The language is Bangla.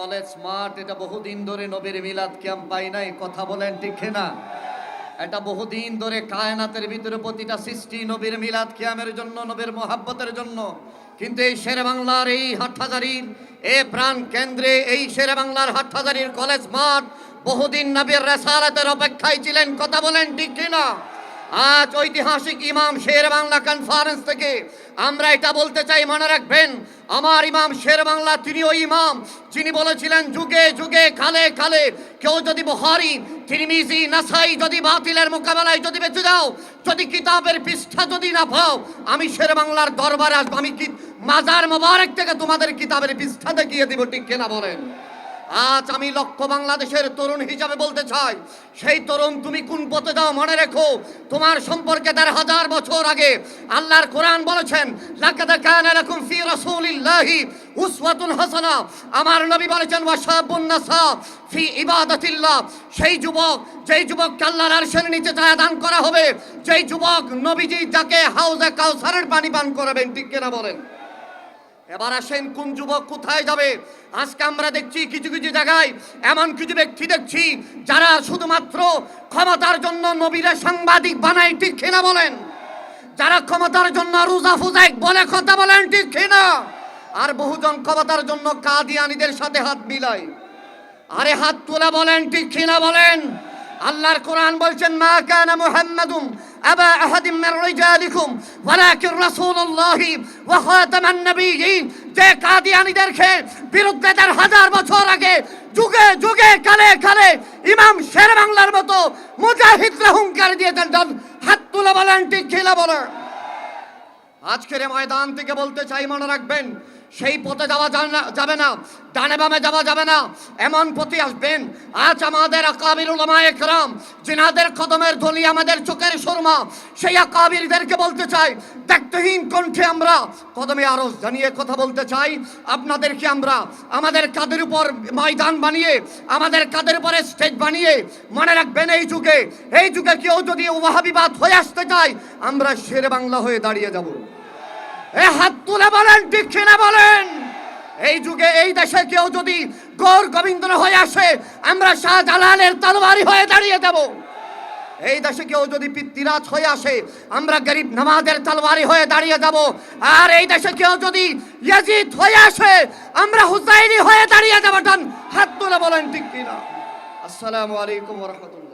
কলেজ মাঠ এটা বহুদিন ধরে নবীর মিলাদ ক্যাম্প পাই নাই, কথা বলেন ঠিক না এটা বহুদিন ধরে কায়নাতের ভিতরে প্রতিটা সৃষ্টি নবীর মিলাদ কিয়ামের জন্য, নবীর মোহাব্বতের জন্য। কিন্তু এই শেরে বাংলার এই হাটহাজারির এ প্রাণ কেন্দ্রে, এই শেরে বাংলার হাটহাজারির কলেজ মাঠ বহুদিন নবীর রেসালাতের অপেক্ষায় ছিলেন, কথা বলেন ঠিক কিনা? আজ ঐতিহাসিক ইমাম শের বাংলা কনফারেন্স থেকে আমরা এটা বলতে চাই, মনে রাখবেন, আমার ইমাম শের বাংলা তিনি ওই ইমাম, যিনি বলেছিলেন, যুগে যুগে কালে কালে কেউ যদি বহারি তিরমিজি, নাসাই যদি বাতিলের মোকাবেলায় যদি বেঁচে যাও, যদি কিতাবের পৃষ্ঠা যদি না পাও, আমি শের বাংলার দরবারে আসব। আমি মাজার মোবারক থেকে তোমাদের কিতাবের পৃষ্ঠা দেখিয়ে দিব, ঠিক কেনা বলেন? আজ আমি লক্ষ্য বাংলাদেশের তরুণ হিসাবে বলতে চাই, সেই তরুণ তুমি কোন পথে যাও মনে রেখো? তোমার সম্পর্কে দেড় হাজার বছর আগে আল্লাহর কোরআন বলেছেন, লাকাদ কানা লাকুম ফি রাসূলিল্লাহি উসওয়াতুন হাসানা। আমার নবী বলেছেন, ওয়াশাবুন নাসা ফি ইবাদাতিল্লাহ। সেই যুবক, যেই যুবককে আল্লাহর আরশের নিচে ছায়া দান করা হবে, যেই যুবক নবীজি যাকে হাউজে কাউসারের পানি পান করাবেন, ঠিক কিনা বলেন? এবার আসেন কোন যুবক কোথায় যাবে? আজকে আমরা দেখছি কিছু কিছু জায়গায় এমন কিছু ব্যক্তি দেখছি যারা শুধুমাত্র ক্ষমতার জন্য নবীরা সাংবাদিক বানায়, ঠিক কিনা বলেন? যারা ক্ষমতার জন্য রোজা ফুজাইক বলে কথা বলেন, ঠিক কিনা? আর বহুজন ক্ষমতার জন্য কাদিয়ানিদের সাথে হাত মিলায়। আরে হাত তোলা বলেন, ঠিক কিনা বলেন? আল্লাহর কোরআন বলছেন, মা কানা মুহাম্মাদুম আবা আহাদিম মির রিজালিকুম, ওয়ালাকিন রাসূলুল্লাহি ওয়া খাতামান নাবিয়্যিন। যে কাদিয়ানীদেরকে বিরুদ্ধে তার হাজার বছর আগে যুগে যুগে কালে কালে ইমাম শের বাংলার মতো মুজাহিদরা হুঙ্কার দিয়েছেন হাত তুলে বলেন, ঠিক কিনা বলেন আজকের ময়দান থেকে বলতে চাই, মনে রাখবেন সেই পথে যাওয়া না- যাবে না। ডানে বামে যাওয়া যাবে না। এমন পথে আসবেন। আজ আমাদের আকাবির উলামা একরাম জিনাদের কদমের ধলি আমাদের চোখের শর্মা সেই আকাবিরদেরকে বলতে চাই দেখতেহীন কণ্ঠে আমরা কদমে আরও জানিয়ে কথা বলতে চাই। আপনাদেরকে আমরা আমাদের কাদের উপর ময়দান বানিয়ে, আমাদের কাদের উপরে স্টেজ বানিয়ে, মনে রাখবেন এই যুগে এই যুগে কেউ যদি ওয়াহাবিবাদ হয়ে আসতে চায়, আমরা শের বাংলা হয়ে দাঁড়িয়ে যাব। এ হাত তুলে বলেন, ঠিক কিনা বলেন? এই যুগে, এই দেশে কেউ যদি গৌর গোবিন্দ হয়ে আসে, আমরা শাহজালালের তলবারি হয়ে দাঁড়িয়ে দেব। এই দেশে কেউ যদি পিতৃরাজ হয়ে আসে, আমরা গরিব নামাজের তলবারি হয়ে দাঁড়িয়ে যাব আর এই দেশে কেউ যদি ইয়াজিদ হয়ে আসে, আমরা হুসাইনি হয়ে দাঁড়িয়ে যাব টান হাত তুলে বলেন, ঠিক কিনা? আসসালামু আলাইকুম রাহমাতুল্লাহ।